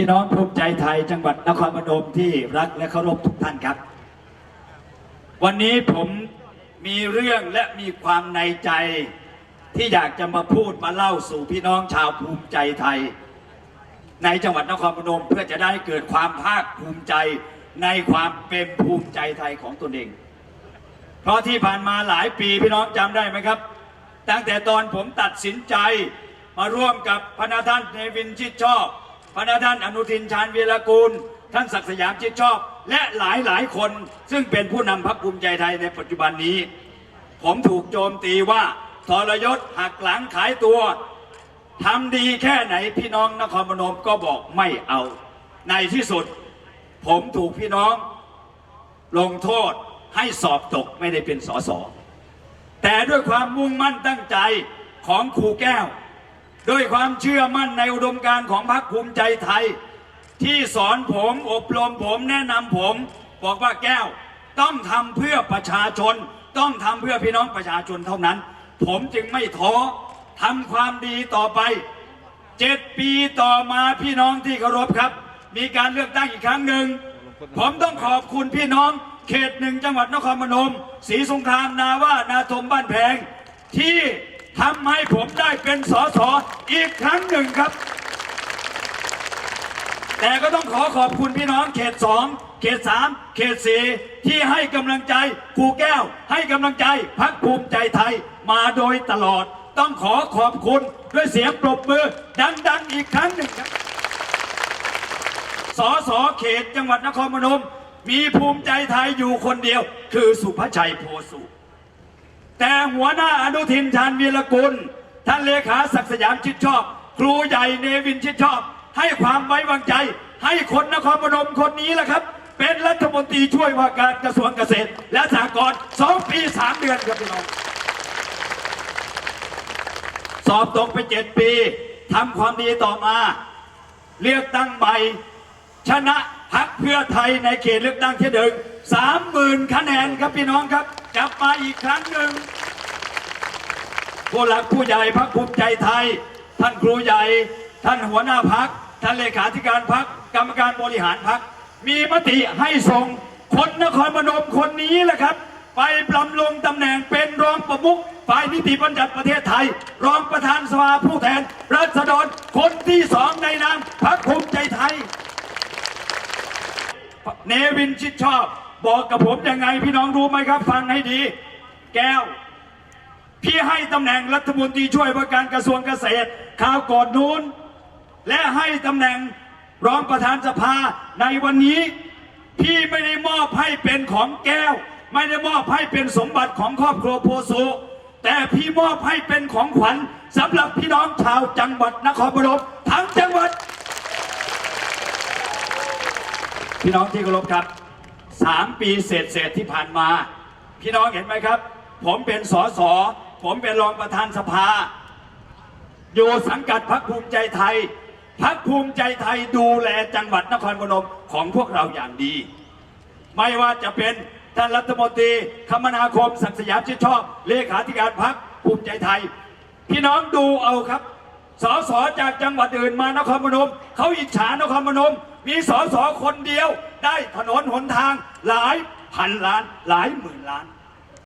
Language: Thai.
พี่น้องภูมิใจไทยจังหวัดนครพนมที่รักและเคารพทุกท่านครับ วันนี้ผมมีเรื่องและมีความในใจที่อยากจะมาพูดมาเล่าสู่พี่น้องชาวภูมิใจไทย ในจังหวัดนครพนมเพื่อจะได้เกิดความภาคภูมิใจในความเป็นภูมิใจไทยของตนเอง เพราะที่ผ่านมาหลายปีพี่น้องจำได้ไหมครับ ตั้งแต่ตอนผมตัดสินใจมาร่วมกับพระนาท่านเนวินชิดชอบ พระนาท่านอนุทินชาญวีรกูล ท่านศักดิ์สยามชิดชอบ และหลายหลายคน ซึ่งเป็นผู้นำพรรคภูมิใจไทยในปัจจุบันนี้ ผมถูกโจมตีว่าทรยศหักหลังขายตัวทำดีแค่ไหนพี่น้องนครพนมก็บอกไม่เอา ในที่สุด ผมถูกพี่น้อง ลงโทษให้สอบตกไม่ได้เป็นสสแต่ด้วยความมุ่งมั่นตั้งใจของครูแก้ว ด้วยความเชื่อมั่นในอุดมการณ์ของพรรคภูมิใจไทย ที่สอนผมอบรมผมแนะนำผม บอกว่าแก้วต้องทำเพื่อประชาชน ต้องทำเพื่อพี่น้องประชาชนเท่านั้น ผมจึงไม่ท้อทำความดีต่อไปเจ็ดปีต่อมาพี่น้องที่เคารพครับ มีการเลือกตั้งอีกครั้งหนึ่งผมต้องขอบคุณพี่น้อง เขตหนึ่งจังหวัดนครพนมศรีสงครามนาว่านาทมบ้านแพงที่ ทำให้ผมได้เป็นสสอีกครั้งหนึ่งครับ แต่ก็ต้องขอขอบคุณพี่น้องเขตสองเขตสามเขตสี่ที่ให้กำลังใจครูแก้ว ให้กำลังใจพักภูมิใจไทยมาโดยตลอด ต้องขอขอบคุณด้วยเสียงปรบมือ ดัง ๆ อีกครั้งหนึ่งครับสสเขตจังหวัดนครพนม มีภูมิใจไทยอยู่คนเดียว คือสุภชัยโพสุ แต่หัวหน้าอนุทินชาญวีรกุล ท่านเลขาศักดิ์สยามชิดชอบ ครูใหญ่เนวินชิดชอบ ให้ความไว้วางใจ ให้คนนครพนมคนนี้แหละครับ เป็นรัฐมนตรีช่วยว่าการกระทรวงเกษตร และสหกรณ์สองปีสามเดือนครับพี่น้องสอบตกไปเจ็ดปีทำความดีต่อมา เลือกตั้งใหม่ชนะ พักเพื่อไทยในเขตเลือกตั้งที่หนึ่งสามหมื่นคะแนนครับพี่น้องครับกลับมาอีกครั้งหนึ่งผู้หลักผู้ใหญ่พักภูมิใจไทย ท่านครูใหญ่ ท่านหัวหน้าพัก ท่านเลขาธิการพัก กรรมการบริหารพัก มีมติให้ส่งคนนครพนมคนนี้แหละครับ ไปปลำลงตำแหน่งเป็นรองประมุขฝ่ายนิติบัญญัติประเทศไทย รองประธานสภาผู้แทนรัษฎรคนที่สองในนามพักภูมิใจไทย เนวินชิดชอบ บอกกับผมยังไงพี่น้องรู้ไหมครับ ฟังให้ดี แก้ว พี่ให้ตำแหน่งรัฐมนตรีช่วยว่าการกระทรวงเกษตรข่าวก่อนนู้น และให้ตำแหน่งรองประธานสภาในวันนี้ พี่ไม่ได้มอบให้เป็นของแก้ว ไม่ได้มอบให้เป็นสมบัติของครอบครัวโพสุแต่พี่มอบให้เป็นของขวัญสำหรับพี่น้องชาวจังหวัดนครพนมทั้งจังหวัด พี่น้องที่เคารพครับสามปีเศษเศษที่ผ่านมา พี่น้องเห็นไหมครับ ผมเป็นสสผมเป็นรองประธานสภา อยู่สังกัดพรรคภูมิใจไทยพรรคภูมิใจไทยดูแลจังหวัดนครพนมของพวกเราอย่างดี ไม่ว่าจะเป็นท่านรัฐมนตรีคมนาคมศักดิ์สยามชิดชอบ เลขาธิการพรรคภูมิใจไทย พี่น้องดูเอาครับ สสจากจังหวัดอื่นมานครพนมเขาอิจฉานครพนม มีสสคนเดียว ได้ถนนหนทางหลายพันล้านหลายหมื่นล้าน